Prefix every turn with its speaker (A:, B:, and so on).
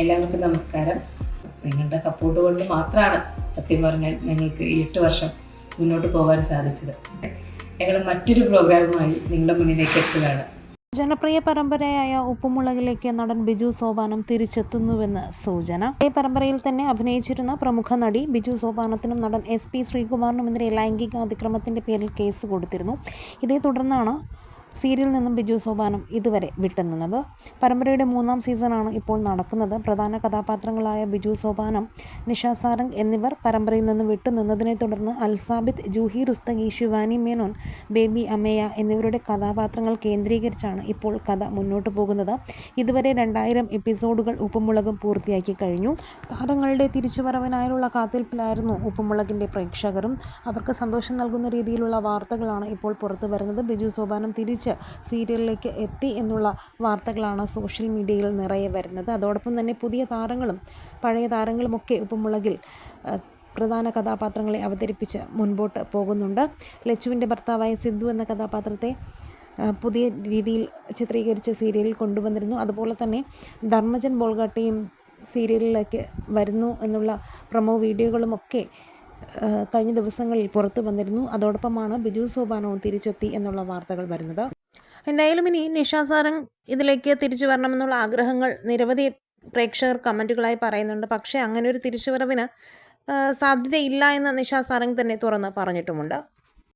A: എല്ലാവർക്കും നമസ്കാരം. നിങ്ങളുടെ സപ്പോർട്ട് കൊണ്ട് മാത്രമാണ് സത്യം പറഞ്ഞാൽ ഞങ്ങൾക്ക് ഈ എട്ട് വർഷം മുന്നോട്ട് പോകാൻ സാധിച്ചത്. ഞങ്ങൾ മറ്റൊരു പ്രോഗ്രാമുമായി നിങ്ങളുടെ മുന്നിലേക്ക് എത്തുകയാണ്.
B: ജനപ്രിയ പരമ്പരയായ ഉപ്പുമുളകിലേക്ക് നടൻ ബിജു സോപാനം തിരിച്ചെത്തുന്നുവെന്ന് സൂചന. ഈ പരമ്പരയിൽ തന്നെ അഭിനയിച്ചിരുന്ന പ്രമുഖ നടി ബിജു സോപാനത്തിനും നടൻ എസ് പി ശ്രീകുമാറിനുമെതിരെ ലൈംഗിക അതിക്രമത്തിന്റെ പേരിൽ കേസ് കൊടുത്തിരുന്നു. ഇതേ തുടർന്നാണ് സീരിയലിൽ നിന്നും ബിജു സോപാനം ഇതുവരെ വിട്ടുനിന്നത്. പരമ്പരയുടെ മൂന്നാം സീസണാണ് ഇപ്പോൾ നടക്കുന്നത്. പ്രധാന കഥാപാത്രങ്ങളായ ബിജു സോപാനം നിഷ സാരംഗ് എന്നിവർ പരമ്പരയിൽ നിന്ന് വിട്ടുനിന്നതിനെ തുടർന്ന് അൽസാബിദ് ജൂഹി റുസ്തഗി ശിവാനി മേനോൻ ബേബി അമേയ എന്നിവരുടെ കഥാപാത്രങ്ങൾ കേന്ദ്രീകരിച്ചാണ് ഇപ്പോൾ കഥ മുന്നോട്ട് പോകുന്നത്. ഇതുവരെ രണ്ടായിരം എപ്പിസോഡുകൾ ഉപ്പുമുളകും പൂർത്തിയാക്കി കഴിഞ്ഞു. താരങ്ങളുടെ തിരിച്ചുവരവിനായുള്ള കാത്തിരിപ്പിലായിരുന്നു ഉപ്പുമുളകിന്റെ പ്രേക്ഷകരും. അവർക്ക് സന്തോഷം നൽകുന്ന രീതിയിലുള്ള വാർത്തകളാണ് ഇപ്പോൾ പുറത്തു വരുന്നത് ബിജു സോപാനം തിരിച്ച് സീരിയലിലേക്ക് എത്തി എന്നുള്ള വാർത്തകളാണ് സോഷ്യൽ മീഡിയയിൽ നിറയെ വരുന്നത്. അതോടൊപ്പം തന്നെ പുതിയ താരങ്ങളും പഴയ താരങ്ങളുമൊക്കെ ഉപ്പുമുളകിൽ പ്രധാന കഥാപാത്രങ്ങളെ അവതരിപ്പിച്ച് മുൻപോട്ട് പോകുന്നുണ്ട്. ലച്ചുവിന്റെ ഭർത്താവായ സിദ്ധു എന്ന കഥാപാത്രത്തെ പുതിയ രീതിയിൽ ചിത്രീകരിച്ച സീരിയലിൽ കൊണ്ടുവന്നിരുന്നു. അതുപോലെ തന്നെ ധർമ്മജൻ ബോൾഗാട്ടയും സീരിയലിലേക്ക് വരുന്നു എന്നുള്ള പ്രൊമോ വീഡിയോകളുമൊക്കെ കഴിഞ്ഞ ദിവസങ്ങളിൽ പുറത്തു വന്നിരുന്നു. അതോടൊപ്പമാണ് ബിജു സോപാനവും തിരിച്ചെത്തി എന്നുള്ള വാർത്തകൾ വരുന്നത്. എന്തായാലും ഇനി നിഷ സാരംഗ് ഇതിലേക്ക് തിരിച്ചു വരണമെന്നുള്ള ആഗ്രഹങ്ങൾ നിരവധി പ്രേക്ഷകർ കമന്റുകളായി പറയുന്നുണ്ട്. പക്ഷേ അങ്ങനെ ഒരു തിരിച്ചുവരവിന് സാധ്യതയില്ല എന്ന് നിഷ സാരംഗ് തന്നെ തുറന്ന് പറഞ്ഞിട്ടുമുണ്ട്.